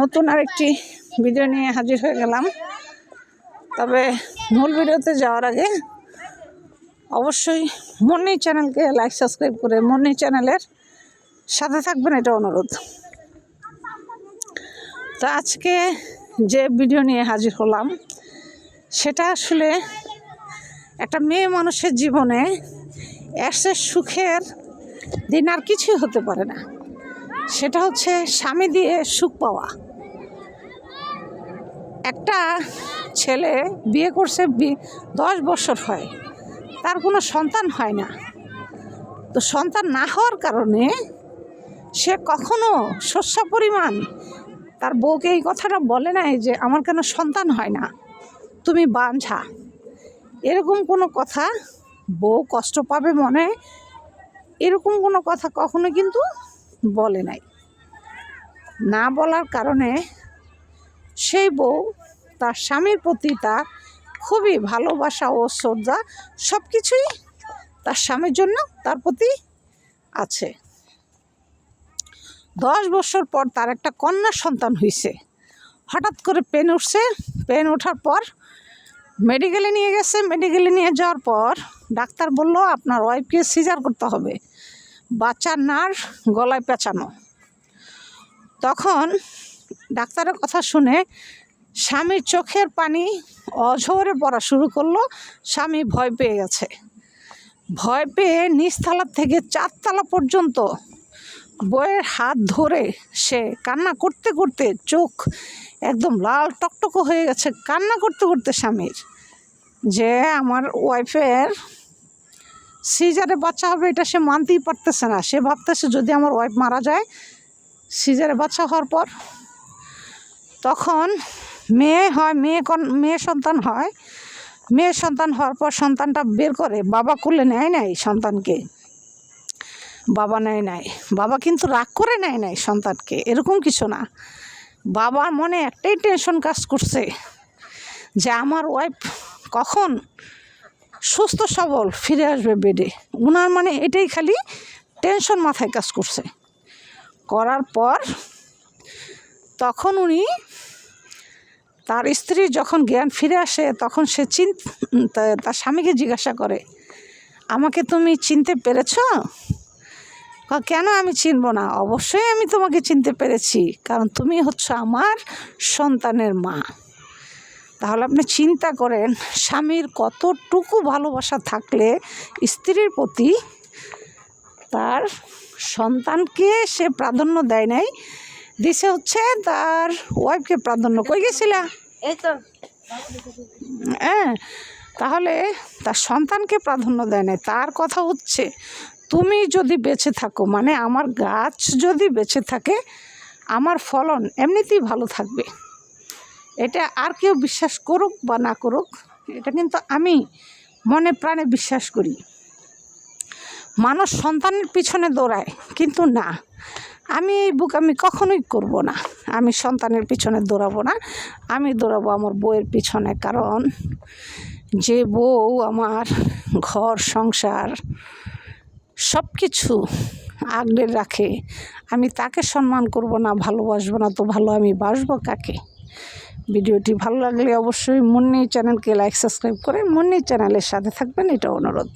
নতুন আরেকটি ভিডিও নিয়ে হাজির হয়ে গেলাম। তবে মূল ভিডিওতে যাওয়ার আগে অবশ্যই মন্নি চ্যানেলকে লাইক সাবস্ক্রাইব করে মন্নি চ্যানেলের সাথে থাকবেন, এটা অনুরোধ। তো আজকে যে ভিডিও নিয়ে হাজির হলাম, সেটা আসলে একটা মেয়ে মানুষের জীবনে এসে সুখের দিন আর কিছুই হতে পারে না। সেটা হচ্ছে স্বামী দিয়ে সুখ পাওয়া। একটা ছেলে বিয়ে করছে দশ বছর হয়, তার কোনো সন্তান হয় না। তো সন্তান না হওয়ার কারণে সে কখনো শস্য পরিমাণ, তার বউকে এই কথাটা বলে নাই যে আমার কেন সন্তান হয় না, তুমি বাঞ্ঝা এরকম কোনো কথা বউ কষ্ট পাবে মনে, এরকম কোনো কথা কখনো কিন্তু বলে নাই। না বলার কারণে সেই বউ, তার স্বামীর প্রতি তার খুবই ভালোবাসা ও শ্রদ্ধা সব কিছুই তার স্বামীর জন্য তার প্রতি আছে। দশ বছর পর তার একটা কন্যা সন্তান হয়েছে হঠাৎ করে পেন উঠছে। পেন ওঠার পর মেডিকেলে নিয়ে গেছে। মেডিকেলে নিয়ে যাওয়ার পর ডাক্তার বলল, আপনার ওয়াইফকে সিজার করতে হবে। বাচ্চার নার গলায় পেঁচানো। তখন ডাক্তারের কথা শুনে স্বামীর চোখের পানি অঝরে পড়া শুরু করল। স্বামী ভয় পেয়ে গেছে। ভয় পেয়ে নিচতলা থেকে চারতলা পর্যন্ত বইয়ের হাত ধরে সে কান্না করতে করতে চোখ একদম লাল টকটকো হয়ে গেছে। কান্না করতে করতে স্বামীর যে আমার ওয়াইফের সিজারে বাচ্চা হবে, এটা সে মানতেই পারতেছে না। সে ভাবতেছে, যদি আমার ওয়াইফ মারা যায় সিজারে বাচ্চা হওয়ার পর, তখন মেয়ে হয়, মেয়ে কন- মেয়ে সন্তান হয়। মেয়ে সন্তান হওয়ার পর সন্তানটা বের করে, বাবা কোলে নেয় নাই সন্তানকে। বাবা নেয় নাই। বাবা কিন্তু রাগ করে নেয় নাই সন্তানকে, এরকম কিছু না। বাবার মনে একটাই টেনশন কাজ করছে যে আমার ওয়াইফ কখন সুস্থ, সবল, ফিরে আসবে বেডে। ওনার মানে এটাই খালি টেনশন মাথায় কাজ করছে। করার পর তখন উনি তার স্ত্রী যখন জ্ঞান ফিরে আসে, তখন সে চিন তার স্বামীকে জিজ্ঞাসা করে, আমাকে তুমি চিনতে পেরেছ? কেন আমি চিনব না? অবশ্যই আমি তোমাকে চিনতে পেরেছি, কারণ তুমি হচ্ছে আমার সন্তানের মা। তাহলে আপনি চিন্তা করেন স্বামীর কতটুকু ভালোবাসা থাকলে স্ত্রীর প্রতি তার সন্তানকে সে প্রাধান্য দেয় নাই দিছে হচ্ছে তার ওয়াইফকে প্রাধান্য। কই গেছিলা? হ্যাঁ তাহলে তার সন্তানকে প্রাধান্য দেয় নাই। তার কথা হচ্ছে তুমি যদি বেঁচে থাকো মানে আমার গাছ যদি বেঁচে থাকে আমার ফলন এমনিতেই ভালো থাকবে। এটা আর কেউ বিশ্বাস করুক বা না করুক, এটা কিন্তু আমি মনে প্রাণে বিশ্বাস করি। মানুষ সন্তানের পিছনে দৌড়ায়, কিন্তু না। আমি এই বুক আমি কখনোই করব না। আমি সন্তানের পিছনে দৌড়াবো না। আমি দৌড়াবো আমার বউয়ের পিছনে, কারণ যে বউ আমার ঘর, সংসার সব কিছু আগলে রাখে। আমি তাকে সম্মান করব না, ভালোবাসবো না, তো ভালো আমি বাসবো কাকে? ভিডিওটি ভালো লাগলে অবশ্যই মুন্নি চ্যানেলকে লাইক, সাবস্ক্রাইব করে মুন্নি চ্যানেলের সাথে থাকবেন এটা অনুরোধ।